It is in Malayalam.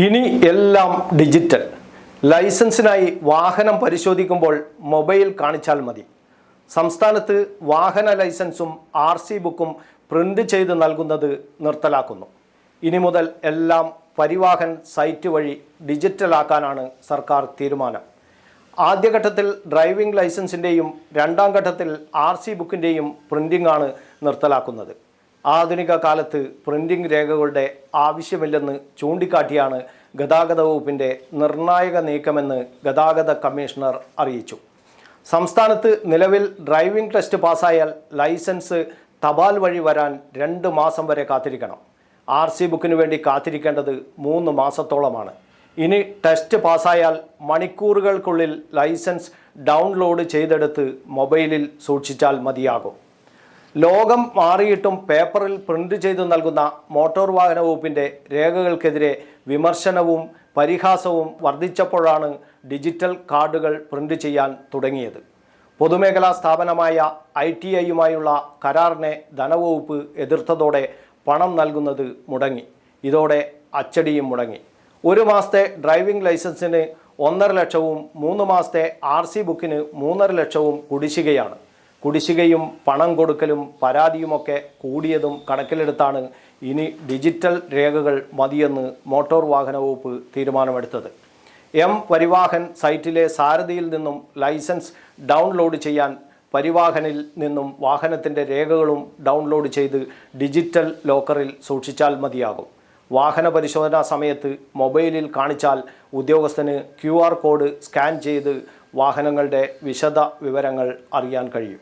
ഇനി എല്ലാം ഡിജിറ്റൽ. ലൈസൻസിനായി വാഹനം പരിശോധിക്കുമ്പോൾ മൊബൈൽ കാണിച്ചാൽ മതി. സംസ്ഥാനത്ത് വാഹന ലൈസൻസും ആർ സി ബുക്കും പ്രിന്റ് ചെയ്ത് നൽകുന്നത് നിർത്തലാക്കുന്നു. ഇനി മുതൽ എല്ലാം പരിവാഹൻ സൈറ്റ് വഴി ഡിജിറ്റലാക്കാനാണ് സർക്കാർ തീരുമാനം. ആദ്യഘട്ടത്തിൽ ഡ്രൈവിംഗ് ലൈസൻസിന്റെയും രണ്ടാം ഘട്ടത്തിൽ ആർ സി ബുക്കിന്റെയും ആണ് നിർത്തലാക്കുന്നത്. ആധുനിക കാലത്ത് പ്രിന്റിംഗ് രേഖകളുടെ ആവശ്യമില്ലെന്ന് ചൂണ്ടിക്കാട്ടിയാണ് ഗതാഗത വകുപ്പിന്റെ നിർണായക നീക്കമെന്ന് ഗതാഗത കമ്മീഷണർ അറിയിച്ചു. സംസ്ഥാനത്ത് നിലവിൽ ഡ്രൈവിംഗ് ടെസ്റ്റ് പാസ്സായാൽ ലൈസൻസ് തപാൽ വഴി വരാൻ രണ്ട് മാസം വരെ കാത്തിരിക്കണം. ആർ സി ബുക്കിന് വേണ്ടി കാത്തിരിക്കേണ്ടത് മൂന്ന് മാസത്തോളമാണ്. ഇനി ടെസ്റ്റ് പാസ്സായാൽ മണിക്കൂറുകൾക്കുള്ളിൽ ലൈസൻസ് ഡൗൺലോഡ് ചെയ്തെടുത്ത് മൊബൈലിൽ സൂക്ഷിച്ചാൽ മതിയാകും. ലോകം മാറിയിട്ടും പേപ്പറിൽ പ്രിന്റ് ചെയ്തു നൽകുന്ന മോട്ടോർ വാഹന വകുപ്പിന്റെ രേഖകൾക്കെതിരെ വിമർശനവും പരിഹാസവും വർദ്ധിച്ചപ്പോഴാണ് ഡിജിറ്റൽ കാർഡുകൾ പ്രിന്റ് ചെയ്യാൻ തുടങ്ങിയത്. പൊതുമേഖലാ സ്ഥാപനമായ ഐ ടി ഐയുമായുള്ള കരാറിനെ ധനവകുപ്പ് എതിർത്തതോടെ പണം നൽകുന്നത് മുടങ്ങി. ഇതോടെ അച്ചടിയും മുടങ്ങി. ഒരു മാസത്തെ ഡ്രൈവിംഗ് ലൈസൻസിന് ഒന്നര ലക്ഷവും മൂന്ന് മാസത്തെ ആർ സി ബുക്കിന് മൂന്നര ലക്ഷവും കുടിശ്ശികയാണ്. കുടിശ്ശികയും പണം കൊടുക്കലും പരാതിയുമൊക്കെ കൂടിയതും കണക്കിലെടുത്താണ് ഇനി ഡിജിറ്റൽ രേഖകൾ മതിയെന്ന് മോട്ടോർ വാഹന വകുപ്പ് തീരുമാനമെടുത്തത്. എം പരിവാഹൻ സൈറ്റിലെ സാരഥിയിൽ നിന്നും ലൈസൻസ് ഡൗൺലോഡ് ചെയ്യാൻ പരിവാഹനിൽ നിന്നും വാഹനത്തിന്റെ രേഖകളും ഡൗൺലോഡ് ചെയ്ത് ഡിജിറ്റൽ ലോക്കറിൽ സൂക്ഷിച്ചാൽ മതിയാകും. വാഹന പരിശോധനാ സമയത്ത് മൊബൈലിൽ കാണിച്ചാൽ ഉദ്യോഗസ്ഥന് ക്യു കോഡ് സ്കാൻ ചെയ്ത് വാഹനങ്ങളുടെ വിശദ വിവരങ്ങൾ അറിയാൻ കഴിയും.